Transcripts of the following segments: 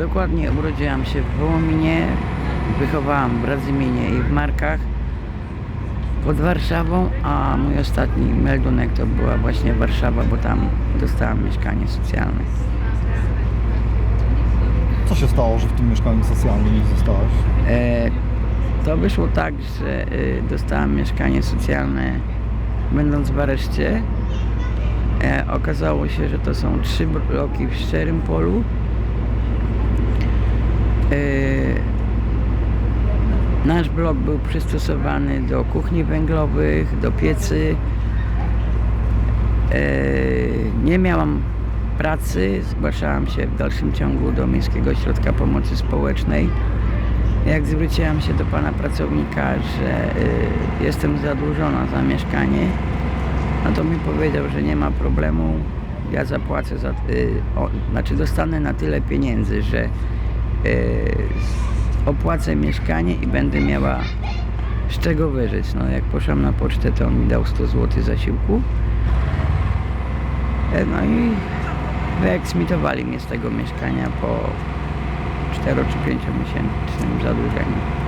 dokładnie urodziłam się w Wołominie, wychowałam w Radzyminie i w Markach pod Warszawą, a mój ostatni meldunek to była właśnie Warszawa, bo tam dostałam mieszkanie socjalne. Co się stało, że w tym mieszkaniu socjalnym nie zostałaś? E, to wyszło tak, że e, dostałam mieszkanie socjalne będąc w areszcie. E, okazało się, że to są trzy bloki w szczerym polu. E, nasz blok był przystosowany do kuchni węglowych, do piecy. E, nie miałam pracy, zgłaszałam się w dalszym ciągu do Miejskiego Ośrodka Pomocy Społecznej. Jak zwróciłam się do pana pracownika, że y, jestem zadłużona za mieszkanie, no to mi powiedział, że nie ma problemu, ja zapłacę za, o, znaczy dostanę na tyle pieniędzy, że opłacę mieszkanie i będę miała z czego wyżyć. No jak poszłam na pocztę, to on mi dał 100 zł zasiłku. E, No i wyeksmitowali mnie z tego mieszkania po 4 czy 5 miesięcznym zadłużeniu.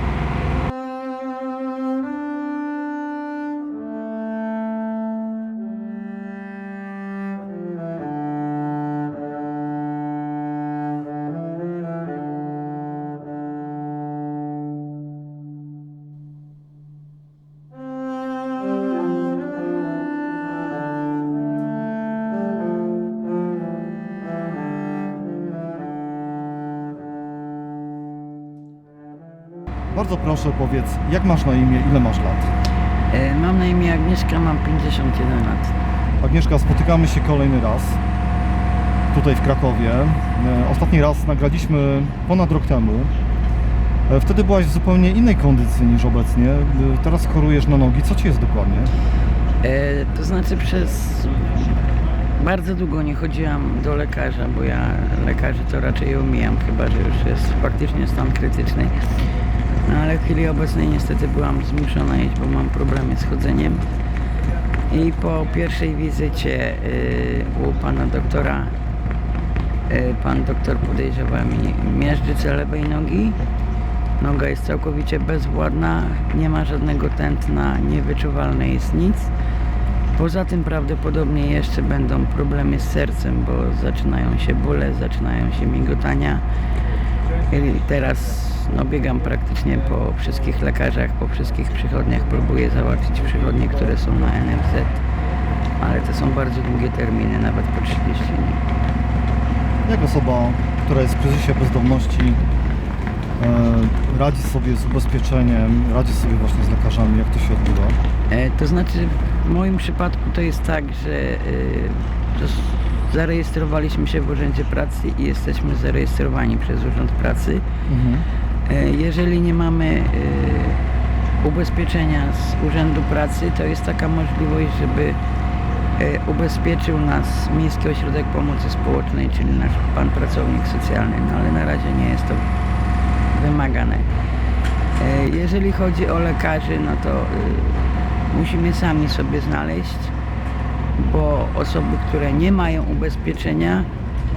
Bardzo proszę powiedz, jak masz na imię, ile masz lat? E, Mam na imię Agnieszka, mam 51 lat. Agnieszka, spotykamy się kolejny raz tutaj w Krakowie. E, Ostatni raz nagraliśmy ponad rok temu. E, Wtedy byłaś w zupełnie innej kondycji niż obecnie. E, Teraz chorujesz na nogi. Co ci jest dokładnie? E, to znaczy przez bardzo długo nie chodziłam do lekarza, bo ja lekarzy to raczej omijam, chyba że już jest faktycznie stan krytyczny. No ale w chwili obecnej niestety byłam zmuszona iść, bo mam problemy z chodzeniem. I po pierwszej wizycie y, u pana doktora, y, pan doktor podejrzewa mi miażdżycę lewej nogi. Noga jest całkowicie bezwładna, nie ma żadnego tętna, niewyczuwalne jest nic. Poza tym prawdopodobnie jeszcze będą problemy z sercem, bo zaczynają się bóle, zaczynają się migotania. I teraz no, biegam praktycznie po wszystkich lekarzach, po wszystkich przychodniach, próbuję załatwić przychodnie, które są na NFZ, ale to są bardzo długie terminy, nawet po 30 dni. Jak osoba, która jest w kryzysie bezdomności, e, radzi sobie z ubezpieczeniem, radzi sobie właśnie z lekarzami? Jak to się odbywa? E, to znaczy w moim przypadku to jest tak, że e, zarejestrowaliśmy się w Urzędzie Pracy i jesteśmy zarejestrowani przez Urząd Pracy. Mhm. E, Jeżeli nie mamy e, ubezpieczenia z Urzędu Pracy, to jest taka możliwość, żeby e, ubezpieczył nas Miejski Ośrodek Pomocy Społecznej, czyli nasz pan pracownik socjalny, no ale na razie nie jest to wymagane. Jeżeli chodzi o lekarzy, no to musimy sami sobie znaleźć, bo osoby, które nie mają ubezpieczenia,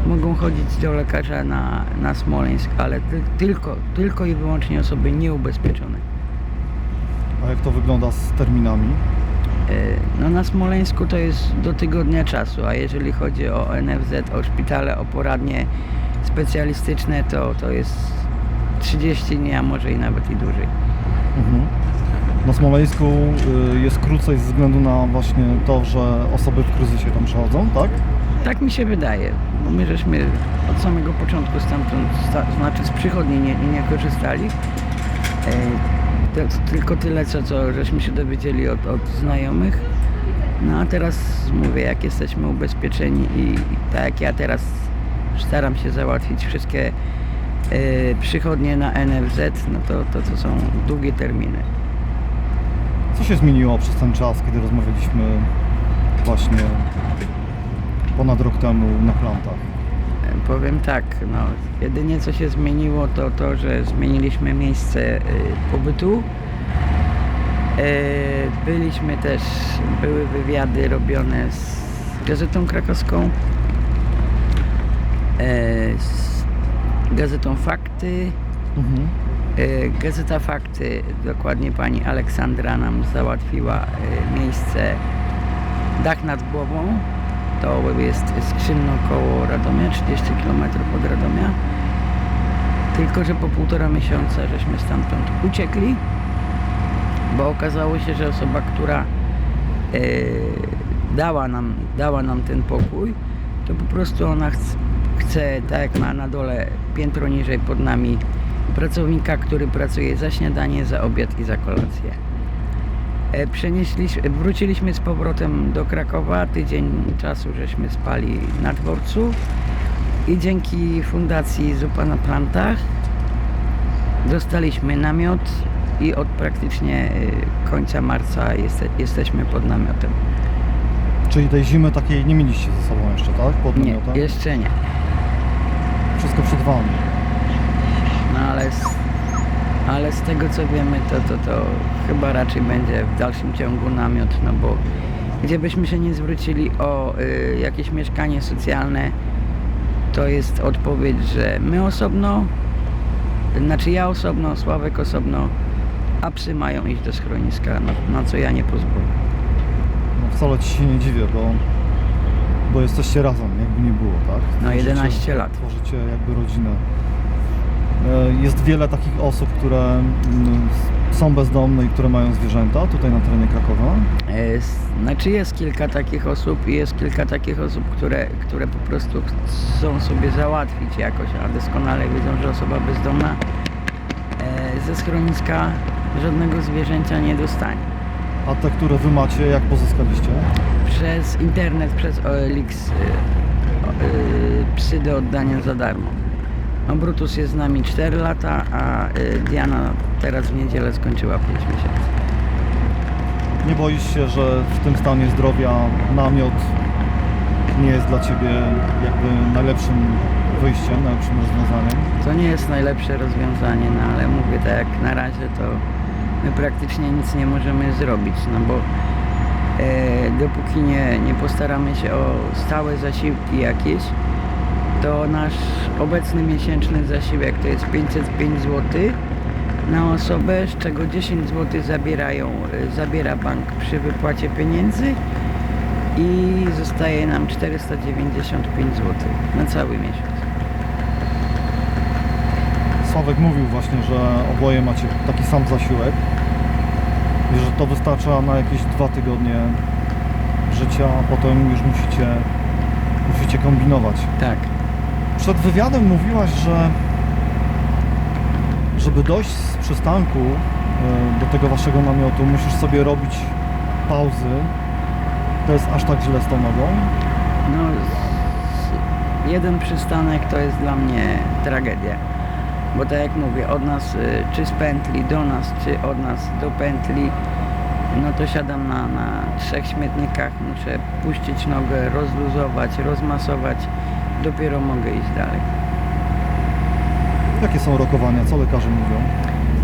mogą chodzić do lekarza na, na Smoleńsk, ale ty, tylko, tylko i wyłącznie osoby nieubezpieczone. A jak to wygląda z terminami? E, No na Smoleńsku to jest do tygodnia czasu, a jeżeli chodzi o NFZ, o szpitale, o poradnie specjalistyczne, to, to jest 30 dni, a może i nawet i dłużej. Mhm. Na Smoleńsku y, jest krócej ze względu na właśnie to, że osoby w kryzysie tam przechodzą, tak? Tak mi się wydaje, bo my żeśmy od samego początku stamtąd, sta, znaczy z przychodni nie, nie korzystali. E, tylko tyle, co, co żeśmy się dowiedzieli od, od znajomych. No a teraz mówię, jak jesteśmy ubezpieczeni i, i tak jak ja teraz staram się załatwić wszystkie e, przychodnie na NFZ, no to, to, to są długie terminy. Co się zmieniło przez ten czas, kiedy rozmawialiśmy właśnie ponad rok temu na plantach? Powiem tak, no, jedynie co się zmieniło to to, że zmieniliśmy miejsce y, pobytu. E, byliśmy też, były wywiady robione z Gazetą Krakowską. E, s- gazetą Fakty. Mhm. E, Gazeta Fakty, dokładnie pani Aleksandra nam załatwiła e, miejsce dach nad głową. To jest skrzynno koło Radomia, 30 km od Radomia. Tylko, że po półtora miesiąca żeśmy stamtąd uciekli, bo okazało się, że osoba, która e, dała, nam, dała nam ten pokój, to po prostu ona chce, chce tak jak ma na dole piętro niżej pod nami pracownika, który pracuje za śniadanie, za obiad i za kolację. E, Przenieśliśmy, wróciliśmy z powrotem do Krakowa, tydzień czasu żeśmy spali na dworcu i dzięki fundacji Zupa na Plantach dostaliśmy namiot i od praktycznie e, końca marca jeste, jesteśmy pod namiotem. Czyli tej zimy takiej nie mieliście ze sobą jeszcze, tak? Pod Nie, namiotem? jeszcze nie. Wszystko przed wami. No ale ale z tego co wiemy, to, to, to chyba raczej będzie w dalszym ciągu namiot, no bo gdzie byśmy się nie zwrócili o y, jakieś mieszkanie socjalne, to jest odpowiedź, że my osobno, znaczy ja osobno, Sławek osobno, a psy mają iść do schroniska, na, na co ja nie pozwolę. No wcale ci się nie dziwię, bo, bo jesteście razem, jakby nie było, tak? No, 11 lat. Tworzycie jakby rodzinę. E, Jest wiele takich osób, które mm, są bezdomne i które mają zwierzęta tutaj na terenie Krakowa. E, Znaczy jest kilka takich osób i jest kilka takich osób, które, które po prostu chcą sobie załatwić jakoś, a doskonale wiedzą, że osoba bezdomna e, ze schroniska żadnego zwierzęcia nie dostanie. A te, które wy macie, jak pozyskaliście? Przez internet, przez OLX psy do oddania za darmo. No, Brutus jest z nami 4 lata, a y, Diana teraz w niedzielę skończyła 5 miesięcy. Nie boisz się, że w tym stanie zdrowia namiot nie jest dla ciebie jakby najlepszym wyjściem, najlepszym rozwiązaniem? To nie jest najlepsze rozwiązanie, no ale mówię tak jak na razie to my praktycznie nic nie możemy zrobić, no bo e, dopóki nie, nie postaramy się o stałe zasiłki jakieś, to nasz obecny miesięczny zasiłek to jest 505 zł na osobę, z czego 10 zł zabierają, e, zabiera bank przy wypłacie pieniędzy i zostaje nam 495 zł na cały miesiąc. Sławek mówił właśnie, że oboje macie taki sam zasiłek i że to wystarcza na jakieś dwa tygodnie życia, a potem już musicie, musicie kombinować. Tak. Przed wywiadem mówiłaś, że żeby dojść z przystanku e, do tego waszego namiotu, musisz sobie robić pauzy. To jest aż tak źle z tą nogą? No, jeden przystanek to jest dla mnie tragedia. Bo tak jak mówię, od nas, y, czy z pętli do nas, czy od nas do pętli, no to siadam na, na trzech śmietnikach, muszę puścić nogę, rozluzować, rozmasować, dopiero mogę iść dalej. Jakie są rokowania? Co lekarze mówią?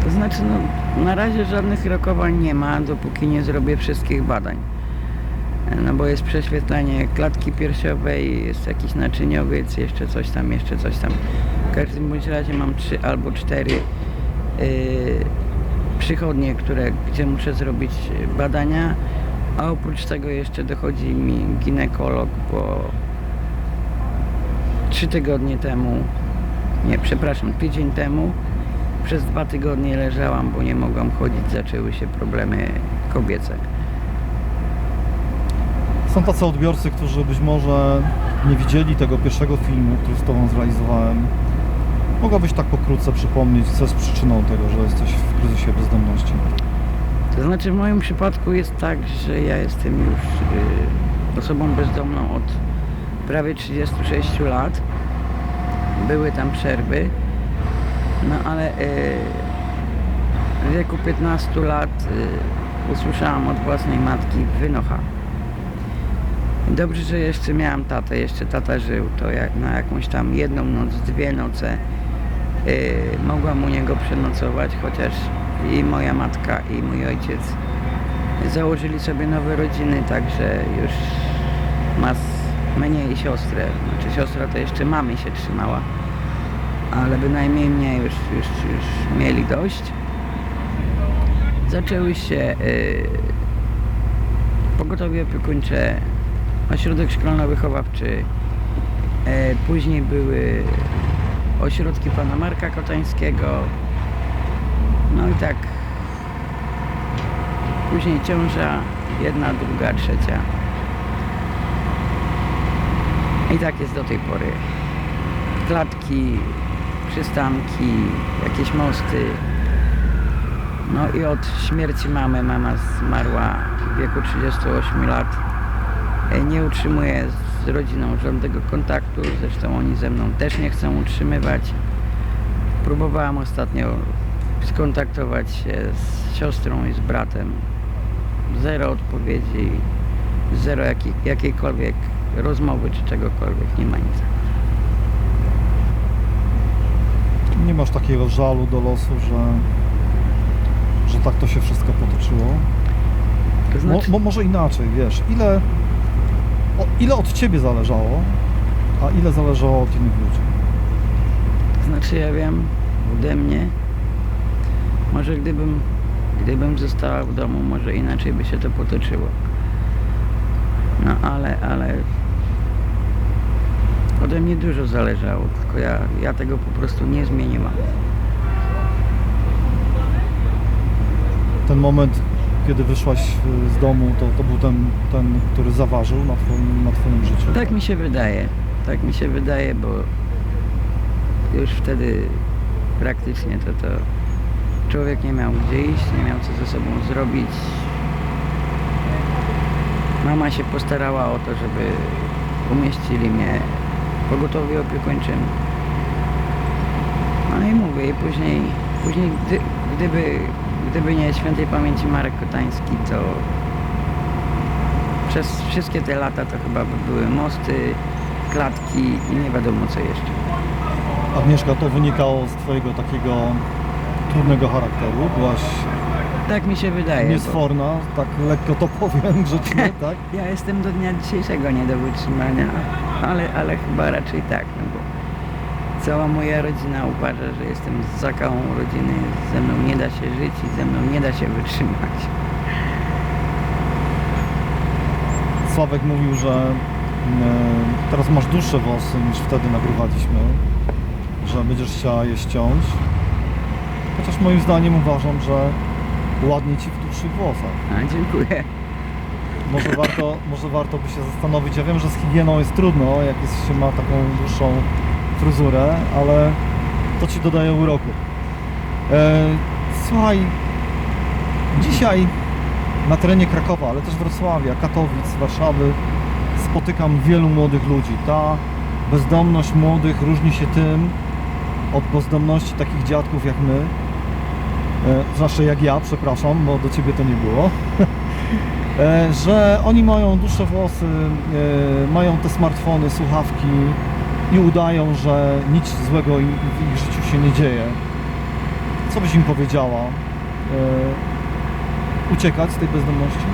To znaczy, no, na razie żadnych rokowań nie ma, dopóki nie zrobię wszystkich badań. No bo jest prześwietlenie klatki piersiowej, jest jakiś naczyniowiec, jeszcze coś tam, jeszcze coś tam. W każdym bądź razie mam trzy albo cztery yy, przychodnie, które, gdzie muszę zrobić badania, a oprócz tego jeszcze dochodzi mi ginekolog, bo trzy tygodnie temu, nie, przepraszam, tydzień temu przez dwa tygodnie leżałam, bo nie mogłam chodzić, zaczęły się problemy kobiece. Są tacy odbiorcy, którzy być może nie widzieli tego pierwszego filmu, który z Tobą zrealizowałem. Mogłabyś tak pokrótce przypomnieć, co jest przyczyną tego, że jesteś w kryzysie bezdomności? To znaczy w moim przypadku jest tak, że ja jestem już y, osobą bezdomną od prawie 36 lat. Były tam przerwy, no ale y, w wieku 15 lat y, usłyszałam od własnej matki wynocha. Dobrze, że jeszcze miałam tatę, jeszcze tata żył, to jak na jakąś tam jedną noc, dwie noce y, mogłam u niego przenocować, chociaż i moja matka i mój ojciec założyli sobie nowe rodziny, także już ma s- mnie i siostrę, znaczy siostra to jeszcze mamy się trzymała. ale bynajmniej mnie już, już, już mieli dość. Zaczęły się y, pogotowie opiekuńcze, ośrodek szkolno-wychowawczy, y, później były ośrodki pana Marka Kotańskiego, no i tak później ciąża, jedna, druga, trzecia. I tak jest do tej pory. Klatki, przystanki, jakieś mosty. No i od śmierci mamy, mama zmarła w wieku 38 lat. E, Nie utrzymuję z rodziną żadnego kontaktu, zresztą oni ze mną też nie chcą utrzymywać. Próbowałam ostatnio skontaktować się z siostrą i z bratem. Zero odpowiedzi, zero jakiej, jakiejkolwiek rozmowy czy czegokolwiek, nie ma nic. Nie masz takiego żalu do losu, że, że tak to się wszystko potoczyło? To Mo, znaczy, mo, może inaczej, wiesz, ile, o, ile od ciebie zależało, a ile zależało od innych ludzi? to znaczy ja wiem ode mnie, może gdybym, gdybym została w domu, może inaczej by się to potoczyło. No ale, ale ode mnie dużo zależało, tylko ja, ja tego po prostu nie zmieniłam. Ten moment, kiedy wyszłaś y, z domu, to, to był ten, ten, który zaważył na twoim, na twoim życiu? Tak mi się wydaje. Tak mi się wydaje, bo już wtedy praktycznie to, to człowiek nie miał gdzie iść, nie miał co ze sobą zrobić. Mama się postarała o to, żeby umieścili mnie w pogotowiu opiekuńczym. No i mówię, i później, później gdy, gdyby, gdyby nie świętej pamięci Marek Kotański, to przez wszystkie te lata to chyba by były mosty, klatki i nie wiadomo co jeszcze. Agnieszka, to wynikało z twojego takiego trudnego charakteru? Byłaś Tak mi się wydaje. bo niesforna, tak lekko to powiem grzecznie, tak? Ja jestem do dnia dzisiejszego nie do wytrzymania, ale, ale chyba raczej tak, no bo cała moja rodzina uważa, że jestem zakałą rodziny, ze mną nie da się żyć i ze mną nie da się wytrzymać. Sławek mówił, że e, teraz masz dłuższe włosy niż wtedy nagrywaliśmy, że będziesz chciała je ściąć. Chociaż moim zdaniem uważam, że ładnie ci w dłuższych włosach. A, dziękuję. Może warto, może warto by się zastanowić. Ja wiem, że z higieną jest trudno, jak jest, się ma taką dłuższą fryzurę, ale to ci dodaje uroku. E, słuchaj, dzisiaj na terenie Krakowa, ale też Wrocławia, Katowic, Warszawy spotykam wielu młodych ludzi. Ta bezdomność młodych różni się tym od bezdomności takich dziadków jak my. E, zwłaszcza jak ja, przepraszam, bo do ciebie to nie było. E, że oni mają dłuższe włosy, e, mają te smartfony, słuchawki i udają, że nic złego im- w ich życiu się nie dzieje. Co byś im powiedziała? Uciekać z tej bezdomności?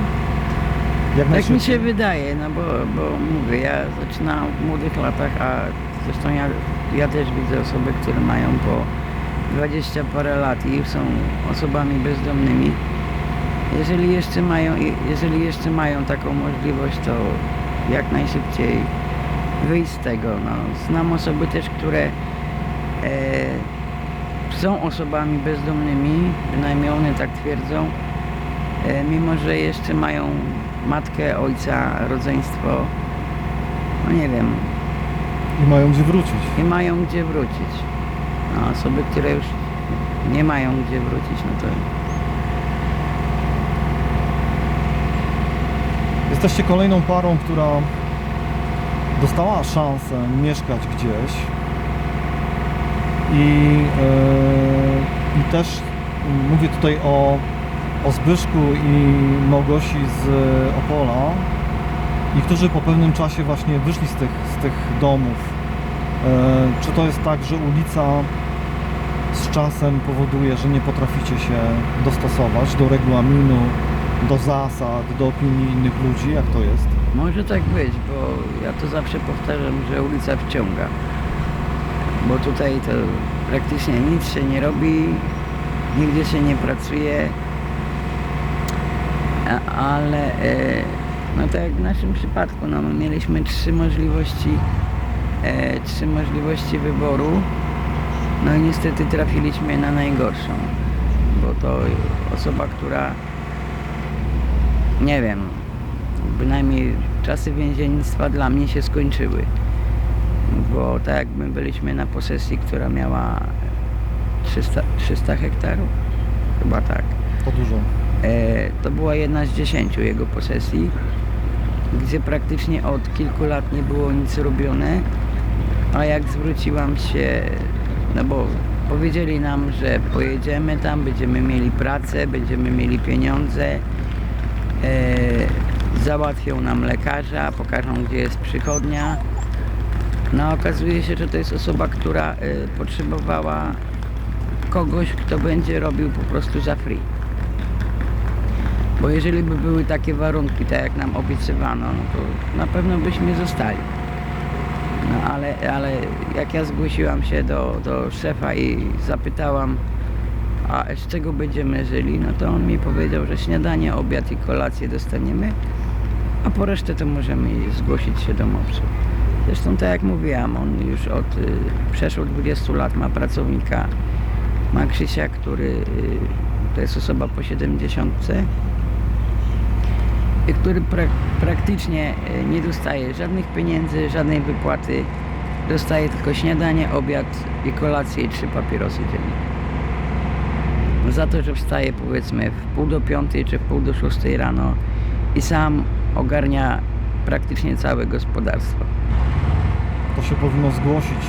Jak Tak mi się wydaje, no bo, bo mówię, ja zaczynałam w młodych latach, a zresztą ja, ja też widzę osoby, które mają po 20 parę lat i są osobami bezdomnymi. Jeżeli jeszcze mają, jeżeli jeszcze mają taką możliwość, to jak najszybciej wyjść z tego. No, znam osoby też, które e, są osobami bezdomnymi, bynajmniej one tak twierdzą, e, mimo że jeszcze mają matkę, ojca, rodzeństwo, no nie wiem, I mają gdzie wrócić. i mają gdzie wrócić. A osoby, które już nie mają gdzie wrócić, no to Jesteście kolejną parą, która dostała szansę mieszkać gdzieś i, e, i też mówię tutaj o, o Zbyszku i Małgosi z Opola i którzy po pewnym czasie właśnie wyszli z tych, z tych domów. E, Czy to jest tak, że ulica czasem powoduje, że nie potraficie się dostosować do regulaminu, do zasad, do opinii innych ludzi? Jak to jest? może tak być, bo ja to zawsze powtarzam, że ulica wciąga. bo tutaj to praktycznie nic się nie robi, nigdzie się nie pracuje, ale e, no tak jak w naszym przypadku, no my mieliśmy trzy możliwości, e, trzy możliwości wyboru, no i niestety trafiliśmy na najgorszą, bo to osoba, która nie wiem, bynajmniej czasy więziennictwa dla mnie się skończyły. Bo tak jak my byliśmy na posesji, która miała 300, 300 hektarów, chyba tak. To dużo. E, to była jedna z dziesięciu jego posesji, gdzie praktycznie od kilku lat nie było nic robione, a jak zwróciłam się, no bo powiedzieli nam, że pojedziemy tam, będziemy mieli pracę, będziemy mieli pieniądze, e, załatwią nam lekarza, pokażą gdzie jest przychodnia. No okazuje się, że to jest osoba, która e, potrzebowała kogoś, kto będzie robił po prostu za free. Bo jeżeli by były takie warunki, tak jak nam obiecywano, no to na pewno byśmy zostali. No ale, ale jak ja zgłosiłam się do, do szefa i zapytałam, a z czego będziemy żyli, no to on mi powiedział, że śniadanie, obiad i kolację dostaniemy, a po resztę to możemy zgłosić się do MOPS-u. Zresztą tak jak mówiłam, on już od y, przeszło 20 lat ma pracownika, ma Krzysia, który y, to jest osoba po 70 i który prak- praktycznie e, nie dostaje żadnych pieniędzy, żadnej wypłaty. Dostaje tylko śniadanie, obiad i kolację i trzy papierosy dziennie. Za to, że wstaje powiedzmy w pół do piątej czy w pół do szóstej rano i sam ogarnia praktycznie całe gospodarstwo. To się powinno zgłosić.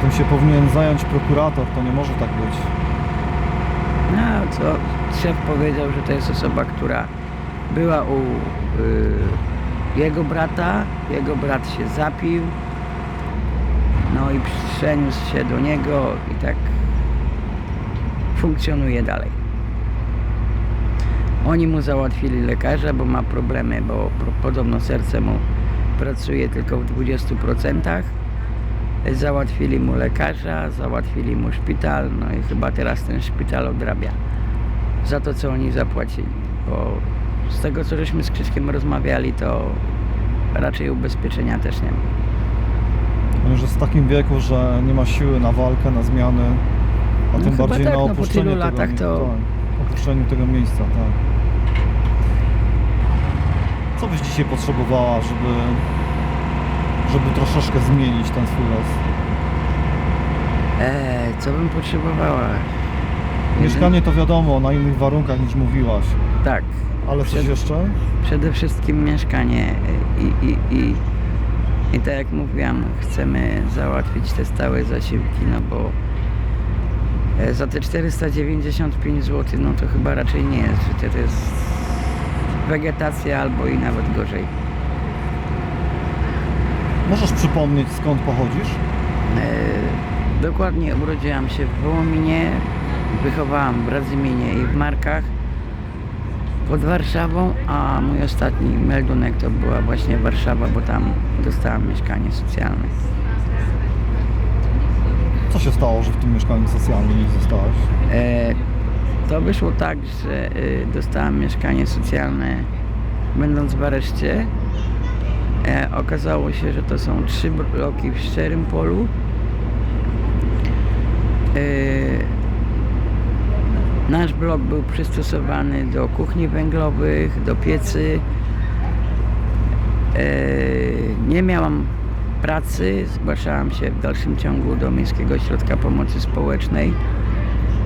Tym się powinien zająć prokurator, to nie może tak być. No co szef powiedział, że to jest osoba, która była u y, jego brata, jego brat się zapił, no i przeniósł się do niego i tak funkcjonuje dalej. Oni mu załatwili lekarza, bo ma problemy, bo podobno serce mu pracuje tylko w 20%. Załatwili mu lekarza, załatwili mu szpital, no i chyba teraz ten szpital odrabia za to, co oni zapłacili. Bo z tego, co żeśmy z Krzyśkiem rozmawiali, to raczej ubezpieczenia też nie ma. On już jest w takim wieku, że nie ma siły na walkę, na zmiany, a No tym bardziej tak, na no opuszczenie tylu tego, to- tak, opuszczeniu tego miejsca, tak. Co byś dzisiaj potrzebowała, żeby, żeby troszeczkę zmienić ten swój los? Eee, co bym potrzebowała? Mieszkanie to wiadomo, na innych warunkach niż mówiłaś, Tak, ale coś Przed- jeszcze? przede wszystkim mieszkanie i, i, i, i tak jak mówiłam, chcemy załatwić te stałe zasiłki, no bo e, za te 495 zł, no to chyba raczej nie jest życie, to jest wegetacja albo i nawet gorzej. Możesz przypomnieć skąd pochodzisz? E, dokładnie urodziłam się w Wołominie, wychowałam w Radzyminie i w Markach pod Warszawą, a mój ostatni meldunek to była właśnie Warszawa, bo tam dostałam mieszkanie socjalne. Co się stało, że w tym mieszkaniu socjalnym nie zostałaś? E, to wyszło tak, że e, dostałam mieszkanie socjalne będąc w areszcie. E, okazało się, że to są trzy bloki w szczerym polu. E, nasz blok był przystosowany do kuchni węglowych, do piecy. E, nie miałam pracy, zgłaszałam się w dalszym ciągu do Miejskiego Ośrodka Pomocy Społecznej.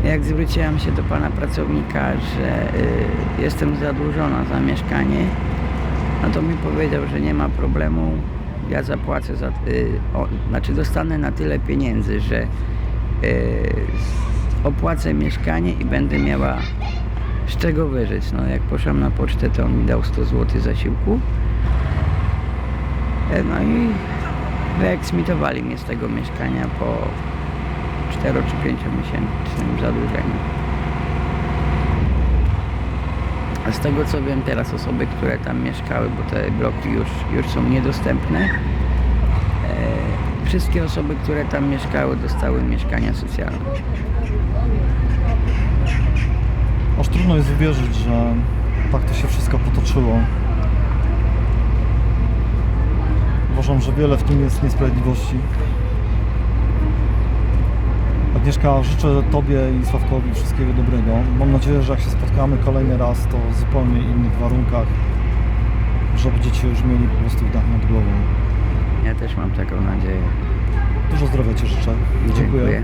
Jak zwróciłam się do pana pracownika, że y, jestem zadłużona za mieszkanie, no to mi powiedział, że nie ma problemu, ja zapłacę za, y, o, znaczy dostanę na tyle pieniędzy, że opłacę mieszkanie i będę miała z czego wyżyć. No jak poszłam na pocztę, to on mi dał 100 zł zasiłku. E, No i wyeksmitowali mnie z tego mieszkania po 4 czy 5 miesięcznym zadłużeniu. A z tego co wiem teraz osoby, które tam mieszkały, bo te bloki już, już są niedostępne, e, wszystkie osoby, które tam mieszkały, dostały mieszkania socjalne. Aż trudno jest uwierzyć, że tak to się wszystko potoczyło. Uważam, że wiele w tym jest niesprawiedliwości. Agnieszka, życzę Tobie i Sławkowi wszystkiego dobrego. Mam nadzieję, że jak się spotkamy kolejny raz, to w zupełnie innych warunkach, że będziecie już mieli po prostu dach nad głową. Ja też mam taką nadzieję. Dużo zdrowia Ci życzę. Dziękuję.